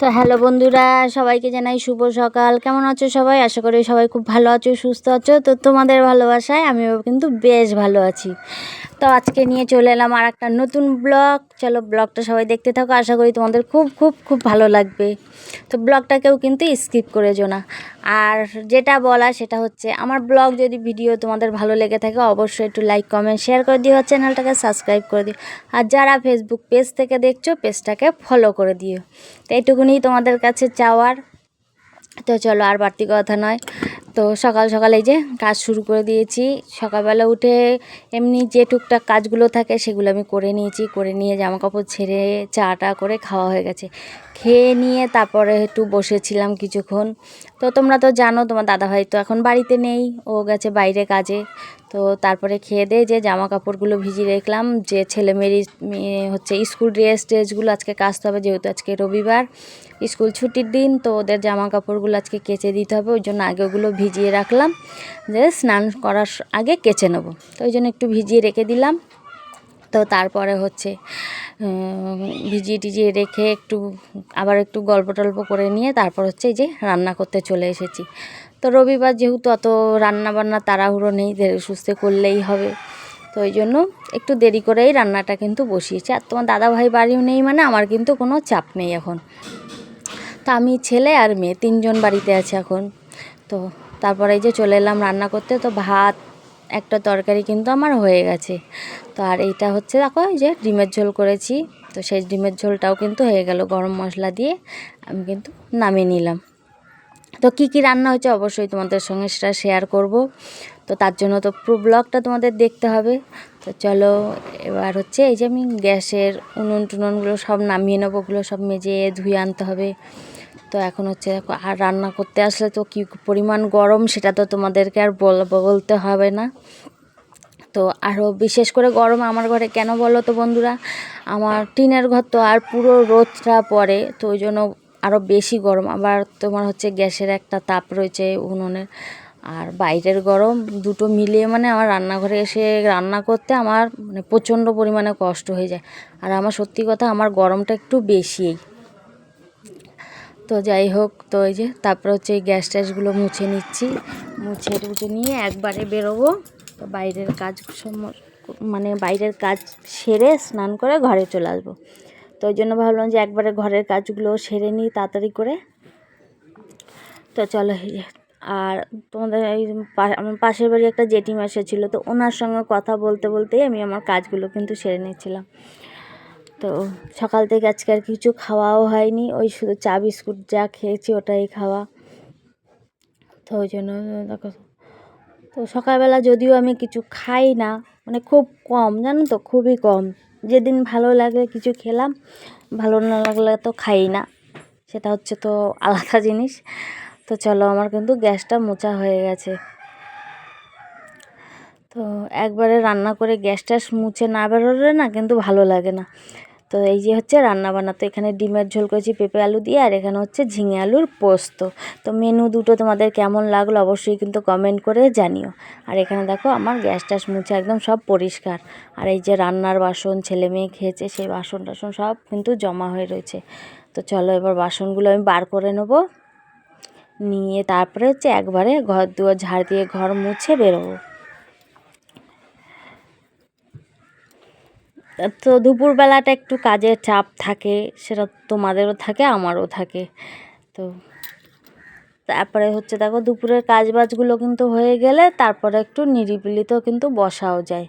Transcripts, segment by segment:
তো হ্যালো বন্ধুরা, সবাইকে জানাই শুভ সকাল। কেমন আছো সবাই? আশা করি সবাই খুব ভালো আছো, সুস্থ আছো। তো তোমাদের ভালোবাসায় আমিও কিন্তু বেশ ভালো আছি। তো আজকে নিয়ে চলে এলাম আর একটা নতুন ব্লগ। চলো ব্লগটা সবাই দেখতে থাকো, আশা করি তোমাদের খুব খুব খুব ভালো লাগবে। তো ব্লগটাকেও কিন্তু স্কিপ করে করেছ না। আর যেটা বলা, সেটা হচ্ছে আমার ব্লগ যদি ভিডিও তোমাদের ভালো লেগে থাকে, অবশ্যই একটু লাইক, কমেন্ট, শেয়ার করে দিও চ্যানেলটাকে সাবস্ক্রাইব করে দিও। আর যারা ফেসবুক পেজ থেকে দেখছ পেজটাকে ফলো করে দিও। তো এইটুকুনি তোমাদের কাছে চাওয়ার। তো চলো আর বাড়তি কথা নয়। তো সকাল সকাল এই যে কাজ শুরু করে দিয়েছি। সকালবেলা উঠে এমনি যে টুকটাক কাজগুলো থাকে সেগুলো আমি করে নিয়েছি। করে নিয়ে জামা কাপড় ছেড়ে চাটা করে খাওয়া হয়ে গেছে। খেয়ে নিয়ে তারপরে একটু বসেছিলাম কিছুক্ষণ। তো তোমরা তো জানো, তোমার দাদাভাই তো এখন বাড়িতে নেই, ও গেছে বাইরে কাজে। তো তারপরে খেয়ে দিয়ে যে জামা কাপড়গুলো ভিজিয়ে রাখলাম, যে ছেলে মেয়ে হচ্ছে স্কুল ড্রেস ড্রেসগুলো আজকে কাচতে হবে, যেহেতু আজকে রবিবার, স্কুল ছুটির দিন, তো ওদের জামা কাপড়গুলো আজকে কেচে দিতে হবে, ওই জন্য আগে ওগুলো ভিজিয়ে রাখলাম। যে স্নান করার আগে কেচে নেব। তো ওই জন্য একটু ভিজিয়ে রেখে দিলাম। তো তারপরে হচ্ছে ভিজিয়ে টিজিয়ে রেখে একটু, আবার একটু গল্প টল্প করে নিয়ে তারপর হচ্ছে এই যে রান্না করতে চলে এসেছি। তো রবিবার যেহেতু অত রান্না বান্না তাড়াহুড়ো নেই সুস্থে করলেই হবে। তো ওই জন্য একটু দেরি করেই রান্নাটা কিন্তু বসিয়েছি। আর তোমার দাদাভাই বাড়িও নেই মানে আমার কিন্তু কোনো চাপ নেই এখন। তো আমি ছেলে আর মেয়ে, তিনজন বাড়িতে আছে এখন। তো তারপরে এই যে চলে এলাম রান্না করতে। তো ভাত একটা তরকারি কিন্তু আমার হয়ে গেছে। তো আর এইটা হচ্ছে দেখো যে ডিমের ঝোল করেছি। তো সেই ডিমের ঝোলটাও কিন্তু হয়ে গেল গরম মশলা দিয়ে আমি কিন্তু নামিয়ে নিলাম। তো কী কী রান্না হয়েছে অবশ্যই তোমাদের সঙ্গে সেটা শেয়ার করব। তো তার জন্য তো পুরো ব্লগটা তোমাদের দেখতে হবে। তো চলো, এবার হচ্ছে এই যে আমি গ্যাসের উনুন টুনুনগুলো সব নামিয়ে নেব, ওগুলো সব মেজে ধুয়ে আনতে হবে। তো এখন হচ্ছে আর রান্না করতে আসলে তো কী পরিমাণ গরম সেটা তো তোমাদেরকে আর বলতে হবে না। তো আরও বিশেষ করে গরম আমার ঘরে কেন বলো তো বন্ধুরা? আমার টিনের ঘর তো আর পুরো রোদটা পড়ে, তো ওই জন্য আরও বেশি গরম। আবার তোমার হচ্ছে গ্যাসের একটা তাপ রয়েছে উনুনের আর বাইরের গরম দুটো মিলিয়ে মানে আমার রান্নাঘরে এসে রান্না করতে আমার মানে প্রচণ্ড পরিমাণে কষ্ট হয়ে যায়। আর আমার সত্যি কথা আমার গরমটা একটু বেশিই। তো যাই হোক, তো এই যে তারপরে হচ্ছে এই গ্যাস ট্যাসগুলো মুছে নিচ্ছি। মুছে টুছে নিয়ে একবারে বেরোবো। তো বাইরের কাজ মানে বাইরের কাজ সেরে স্নান করে ঘরে চলে আসব। তো ওই জন্য ভাবলাম যে একবারে ঘরের কাজগুলো সেরে নিই তাড়াতাড়ি করে। তো চলো আর তোমাদের এই আমার পাশের বাড়ি একটা জেঠিমা এসেছিল, তো ওনার সঙ্গে কথা বলতে বলতেই আমি আমার কাজগুলো কিন্তু সেরে নিচ্ছিলাম। তো সকাল থেকে আজকে আর কিছু খাওয়াও হয়নি। ওই শুধু চা, বিস্কুট যা খেয়েছি ওটাই খাওয়া। তো ওই জন্য দেখো। তো সকালবেলা যদিও আমি কিছু খাই না মানে খুব কম, জানো তো, খুবই কম। যেদিন ভালো লাগলে কিছু খেলাম, ভালো না লাগলে তো খাই না। সেটা হচ্ছে তো আলাদা জিনিস। তো চলো, আমার কিন্তু গ্যাসটা মোচা হয়ে গেছে। তো একবারে রান্না করে গ্যাস ট্যাস মুছে না বেরোলে না কিন্তু ভালো লাগে না। তো এই যে হচ্ছে রান্না বান্না, তো এখানে ডিমের ঝোল করেছি পেঁপে আলু দিয়ে, আর এখানে হচ্ছে ঝিঙে আলুর পোস্ত। তো মেনু দুটো তোমাদের কেমন লাগল অবশ্যই কিন্তু কমেন্ট করে জানিও। আর এখানে দেখো আমার গ্যাস ট্যাস মুছে একদম সব পরিষ্কার। আর এই যে রান্নার বাসন, ছেলে মেয়ে খেয়েছে, সেই বাসন টাসন সব কিন্তু জমা হয়ে রয়েছে। তো চলো এবার বাসনগুলো আমি বার করে নেব। নিয়ে তারপরে হচ্ছে একবারে ঘর দুয়ার ঝাড় দিয়ে ঘর মুছে বেরোবো। তো দুপুরবেলাটা একটু কাজের চাপ থাকে, সেটা তোমাদেরও থাকে, আমারও থাকে। তো তারপরে হচ্ছে দেখো, দুপুরের কাজ বাজগুলো কিন্তু হয়ে গেলে তারপরে একটু নিরিবিলিতেও কিন্তু বসাও যায়।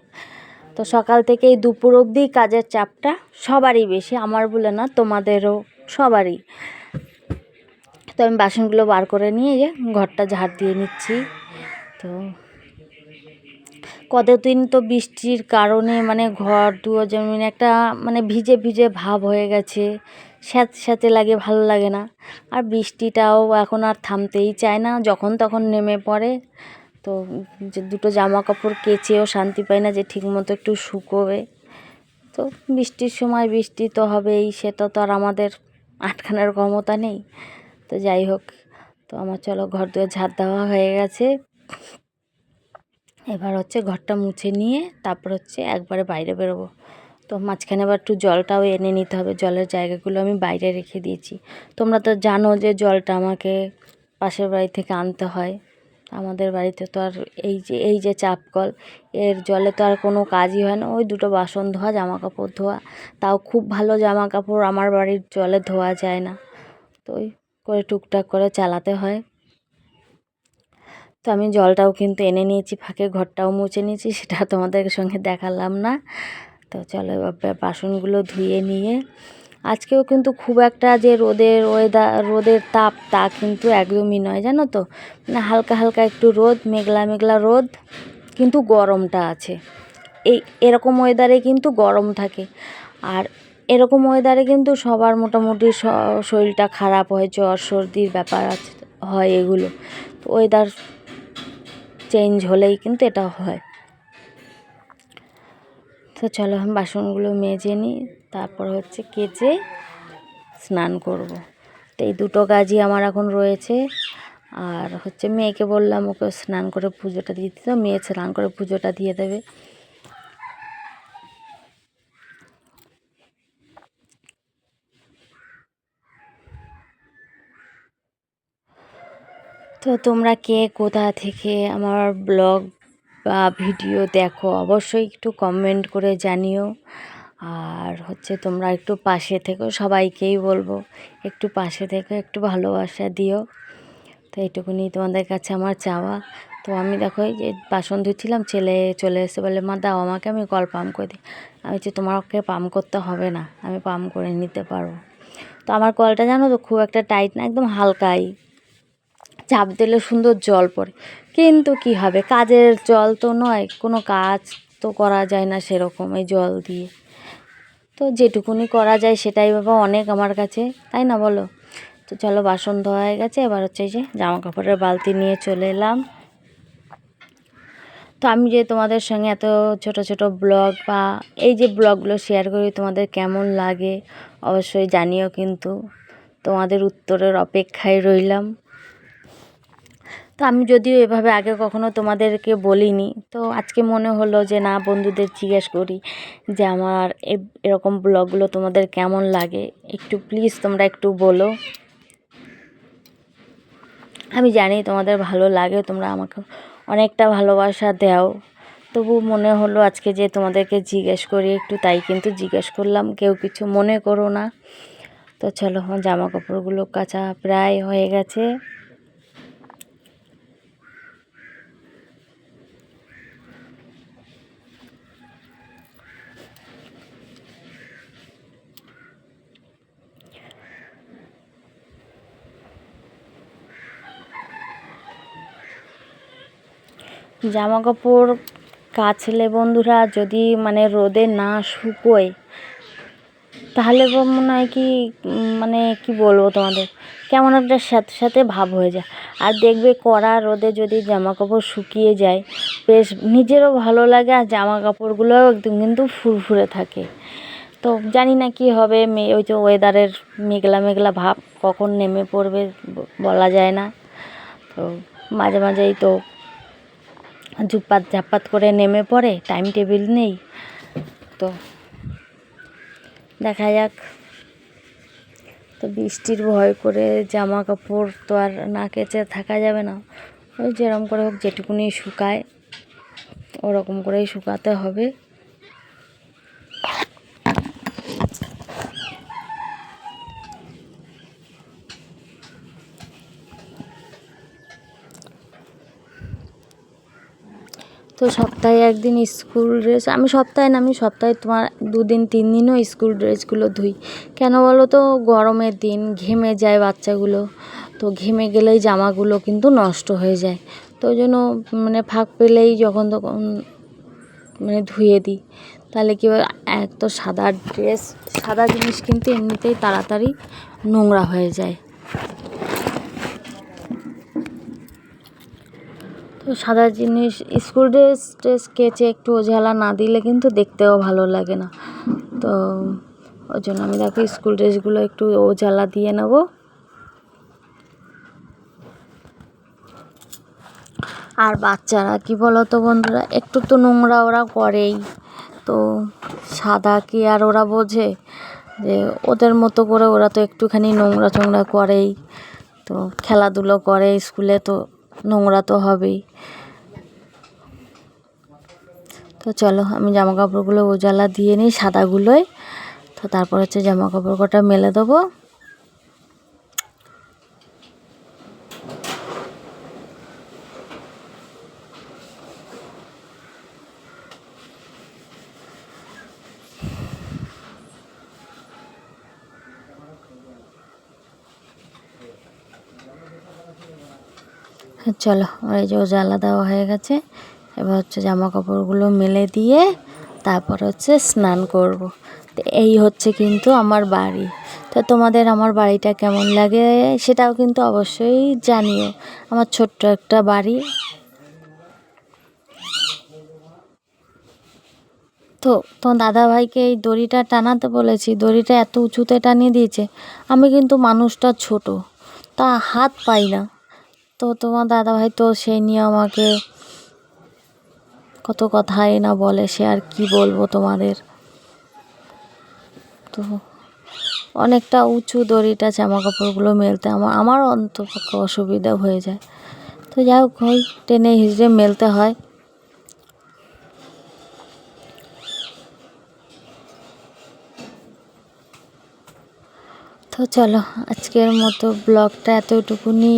তো সকাল থেকে এই দুপুর অবধি কাজের চাপটা সবারই বেশি, আমার বলে না, তোমাদেরও সবারই। তো আমি বাসনগুলো বার করে নিয়ে যে ঘরটা ঝাড় দিয়ে নিচ্ছি। তো কতদিন তো বৃষ্টির কারণে মানে ঘর দুয়ার যেমন একটা মানে ভিজে ভিজে ভাব হয়ে গেছে। স্যাঁত স্যাঁতে লাগে, ভালো লাগে না। আর বৃষ্টিটাও এখন আর থামতেই চায় না, যখন তখন নেমে পড়ে। তো যে দুটো জামা কাপড় কেচেও শান্তি পাই না যে ঠিকমতো একটু শুকোবে। তো বৃষ্টির সময় বৃষ্টি তো হবেই, সেটা তো আর আমাদের আটকানোর ক্ষমতা নেই। তো যাই হোক, তো আমার চলো ঘর দুয়ার ঝাড় দেওয়া হয়ে গেছে। এবার হচ্ছে ঘরটা মুছে নিয়ে তারপর হচ্ছে একবারে বাইরে বেরোবো। তো মাঝখানে আবার একটু জলটাও এনে নিতে হবে। জলের জায়গাগুলো আমি বাইরে রেখে দিয়েছি। তোমরা তো জানো যে জলটা আমাকে পাশের বাড়ি থেকে আনতে হয়। আমাদের বাড়িতে তো আর এই যে এই যে চাপ কল এর জলে তো আর কোনো কাজই হয় না। ওই দুটো বাসন ধোয়া জামা কাপড় ধোয়া। তাও খুব ভালো জামা কাপড় আমার বাড়ির জলে ধোয়া যায় না। তো ওই করে টুকটাক করে চালাতে হয়। তো আমি জলটাও কিন্তু এনে নিয়েছি ফাঁকে ঘরটাও মুছে নিয়েছি, সেটা তোমাদের সঙ্গে দেখালাম না। তো চলো বাসনগুলো ধুয়ে নিয়ে, আজকেও কিন্তু খুব একটা যে রোদের ওয়েদার রোদের তাপ তা কিন্তু একদমই নয়, জানো তো? মানে হালকা হালকা একটু রোদ, মেঘলা মেঘলা রোদ, কিন্তু গরমটা আছে। এই, এরকম ওয়েদারে কিন্তু গরম থাকে। আর এরকম ওয়েদারে কিন্তু সবার মোটামুটি শরীরটা খারাপ হয়, জ্বর সর্দির ব্যাপার আছে, হয় এগুলো। তো ওয়েদার চেঞ্জ হলেই কিন্তু এটা হয়। তো চলো আমি বাসনগুলো মেজে নিই, তারপর হচ্ছে কেচে স্নান করব। তো এই দুটো কাজই আমার এখন রয়েছে। আর হচ্ছে মেয়েকে বললাম ওকে স্নান করে পুজোটা দিয়ে দিতে মেয়ে স্নান করে পুজোটা দিয়ে দেবে। তো তোমরা কে? কোথা থেকে আমার ব্লগ বা ভিডিও দেখো? অবশ্যই একটু কমেন্ট করে জানিও। আর হচ্ছে তোমরা একটু পাশে থেকো, সবাইকেই বলব, একটু পাশে থেকে, একটু ভালোবাসা দিও। তো এইটুকুনি তোমাদের কাছে আমার চাওয়া। তো আমি দেখো এই যে বাসন ধুচ্ছিলাম, ছেলে চলে এসে বলে, মা, দাও আমাকে, আমি কল পাম্প করে দিই আমি বলছি, তোমাকে পাম্প করতে হবে না, আমি পাম্প করে নিতে পারব। তো আমার কলটা জানো তো খুব একটা টাইট না, একদম হালকাই। চাপ দিলে সুন্দর জল পড়ে। কিন্তু কি হবে? কাজের জল তো নয়, কোনো কাজ তো করা যায় না সেরকম এই জল দিয়ে। তো যেটুকুনি করা যায় সেটাই বাবা অনেক আমার কাছে, তাই না বলো? তো চলো বাসন ধোয়া হয়ে গেছে, এবার হচ্ছে যে জামা কাপড়ের বালতি নিয়ে চলে এলাম। তো আমি যে তোমাদের সঙ্গে এত ছোট ছোট ব্লগ বা এই যে ব্লগগুলো শেয়ার করি, তোমাদের কেমন লাগে অবশ্যই জানিও কিন্তু। তোমাদের উত্তরের অপেক্ষায় রইলাম। তো আমি যদিও এভাবে আগে কখনো তোমাদেরকে বলিনি। তো আজকে মনে হলো যে, না, বন্ধুদের জিজ্ঞেস করি যে, আমার এরকম ব্লগগুলো তোমাদের কেমন লাগে? একটু প্লিজ তোমরা একটু বলো। আমি জানি তোমাদের ভালো লাগে, তোমরা আমাকে অনেকটা ভালোবাসা দাও। তবু মনে হলো আজকে যে, তোমাদেরকে জিজ্ঞেস করি একটু, তাই কিন্তু জিজ্ঞেস করলাম, কেউ কিছু মনে করো না। তো চলো জামা কাপড়গুলো কাঁচা প্রায় হয়ে গেছে। জামা কাপড় কাচলে বন্ধুরা যদি মানে রোদে না শুকোয়, তাহলে মনে হয় কি মানে কি বলব তোমাদের, কেমন একটা সাথে সাথে ভাব হয়ে যায়। আর দেখবে কড়া রোদে যদি জামা কাপড় শুকিয়ে যায়, বেশ নিজেরও ভালো লাগে আর জামা কাপড়গুলোও একদম কিন্তু ফুরফুরে থাকে। তো জানি না কি হবে, মে, ওই যে ওয়েদারের মেঘলা মেঘলা ভাব কখন নেমে পড়বে বলা যায় না। তো মাঝে মাঝেই তো ঝুপ্পাত ঝাপাত করে নেমে পড়ে টাইম টেবিল নেই। তো দেখা যাক। তো বৃষ্টির ভয় করে জামা কাপড় তো আর না কেচে থাকা যাবে না। ওই যেরকম করে হোক যেটুকুনি শুকায়, ওরকম করেই শুকাতে হবে। তো সপ্তাহে একদিন স্কুল ড্রেস, আমি সপ্তাহে না, আমি সপ্তাহে তোমার দুদিন তিন দিনও স্কুল ড্রেসগুলো ধুই। কেন বলো তো, গরমের দিন ঘেমে যায় বাচ্চাগুলো, তো ঘেমে গেলেই জামাগুলো কিন্তু নষ্ট হয়ে যায়। তো ওই জন্য মানে ফাঁক পেলেই যখন তখন মানে ধুয়ে দিই। তাহলে কি এক তো সাদা ড্রেস, সাদা জিনিস কিন্তু এমনিতেই তাড়াতাড়ি নোংরা হয়ে যায়। সাদা জিনিস স্কুল ড্রেস ড্রেস কেচে একটু ওঝালা না দিলে কিন্তু দেখতেও ভালো লাগে না। তো ওই জন্য আমি দেখো স্কুল ড্রেসগুলো একটু ওঝালা দিয়ে নেব। আর বাচ্চারা কি বলো তো বন্ধুরা, একটু তো নোংরা ওরা করেই। তো সাদা কি আর ওরা বোঝে যে ওদের মতো করে ওরা তো একটুখানি নোংরা টোংরা করেই। তো খেলাধুলো করে স্কুলে তো নোংরা তো হবেই। তো চলো, আমি জামা কাপড়গুলো উজালা দিয়ে নিই সাদাগুলোয়। তো তারপর হচ্ছে জামা কাপড় কটা মেলে দেবো। চলো এই যে জ্বালা দেওয়া হয়ে গেছে। এবার হচ্ছে জামা কাপড়গুলো মেলে দিয়ে তারপর হচ্ছে স্নান করব। তো এই হচ্ছে কিন্তু আমার বাড়ি। তো তোমাদের আমার বাড়িটা কেমন লাগে সেটাও কিন্তু অবশ্যই জানিও। আমার ছোট্ট একটা বাড়ি। তো তোমার দাদাভাইকে এই দড়িটা টানাতে বলেছি, দড়িটা এত উঁচুতে টানিয়ে দিয়েছে। আমি কিন্তু মানুষটা ছোট, তা হাত পাই না। তো তোমার দাদাভাই তো সেই নিয়ে আমাকে কত কথাই না বলে, সে আর কি বলব তোমাদের? তো অনেকটা উঁচু দড়িটা জামা কাপড়গুলো মেলতে আমার আমার অন্তপক্ষে অসুবিধা হয়ে যায়। তো যাই হোক, ওই টেনে হিজড়ে মেলতে হয়। তো চলো, আজকের মতো ব্লগটা এতটুকুনি।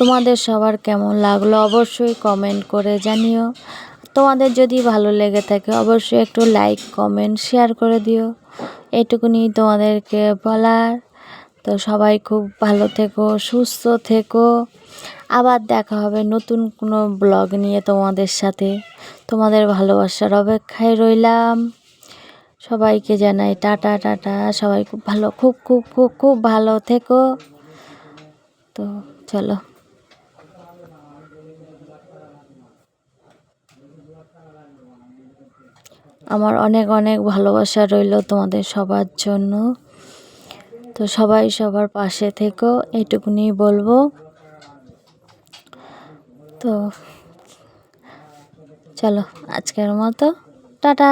তোমাদের সবার কেমন লাগল অবশ্যই কমেন্ট করে জানিও। তোমাদের যদি ভালো লেগে থাকে অবশ্যই একটু লাইক কমেন্ট শেয়ার করে দিও। এইটুকুনি তোমাদেরকে বলার। তো সবাই খুব ভালো থেকো, সুস্থ থেকো। আবার দেখা হবে নতুন কোনো ব্লগ নিয়ে তোমাদের সাথে। তোমাদের ভালোবাসার অপেক্ষায় রইলাম। সবাইকে জানাই টাটা টাটা। সবাই খুব ভালো, খুব খুব খুব খুব ভালো থেকো। তো চলো। আমার অনেক অনেক ভালোবাসা রইল তোমাদের সবার জন্য। তো সবাই সবার পাশে থেকো এইটুকুনি বলব। তো চলো, আজকের মতো, টাটা!